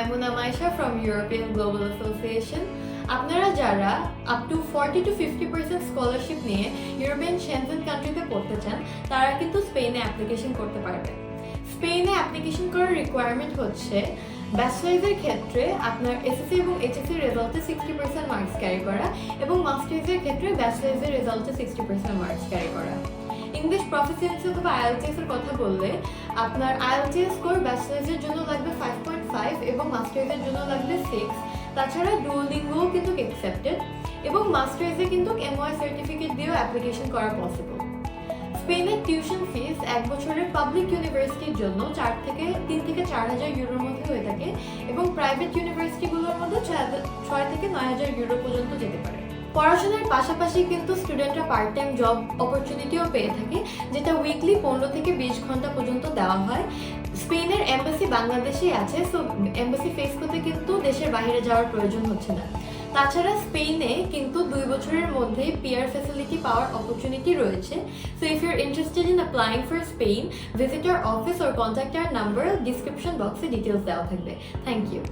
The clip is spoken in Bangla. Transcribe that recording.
Maimuna Maisha from European global association আপনারা যারা up to forty two fifty percent scholarship নিয়ে ইউরোপিয়ান শেনজেন কান্ট্রিতে পড়তে চান, তারা কিন্তু স্পেনে অ্যাপ্লিকেশন করতে পারবেন স্পেনে অ্যাপ্লিকেশন করার রিকোয়ারমেন্ট হচ্ছে ব্যাচলার্সের ক্ষেত্রে আপনার এসএসসি এবং এইচএসসি রেজাল্টে সিক্সটি পার্সেন্ট মার্কস ক্যারি করা এবং মাস্টার্সের ক্ষেত্রে ব্যাচলার্সের রেজাল্টে সিক্সটি পার্সেন্ট মার্কস ক্যারি করা। ইংলিশ প্রফিসিয়েন্সি অথবা আইএলটিএস এর কথা বললে, আপনার আইএলটিএস স্কোর ব্যাচলার্সের জন্য এবং মাস্টার্সের জন্য লাগবে সিক্স তাছাড়া ডুওলিঙ্গোও কিন্তু অ্যাকসেপ্টেড এবং মাস্টার্সে কিন্তু এমওয়াই সার্টিফিকেট দিয়েও অ্যাপ্লিকেশন করা পসিবল স্পেনের টিউশন ফিস এক বছরের পাবলিক ইউনিভার্সিটির জন্য চার থেকে, তিন থেকে চার হাজার ইউরোর মধ্যে হয়ে থাকে এবং প্রাইভেট ইউনিভার্সিটিগুলোর মধ্যে ছয় থেকে নয় হাজার ইউরো পর্যন্ত যেতে পারে। পড়াশোনার পাশাপাশি কিন্তু স্টুডেন্টরা পার্ট টাইম জব অপরচুনিটিও পেয়ে থাকে, যেটা উইকলি পনেরো থেকে বিশ ঘণ্টা পর্যন্ত দেওয়া হয়। স্পেনের এম্বাসি বাংলাদেশেই আছে সো এম্বাসি ফেস করতে কিন্তু দেশের বাইরে যাওয়ার প্রয়োজন হচ্ছে না। তাছাড়া স্পেনে কিন্তু দুই বছরের মধ্যে পিয়ার ফেসিলিটি পাওয়ার অপরচুনিটি রয়েছে। So if your interested in applying for Spain visit office or contact R number description বক্সে ডিটেলস দেওয়া থাকবে। Thank you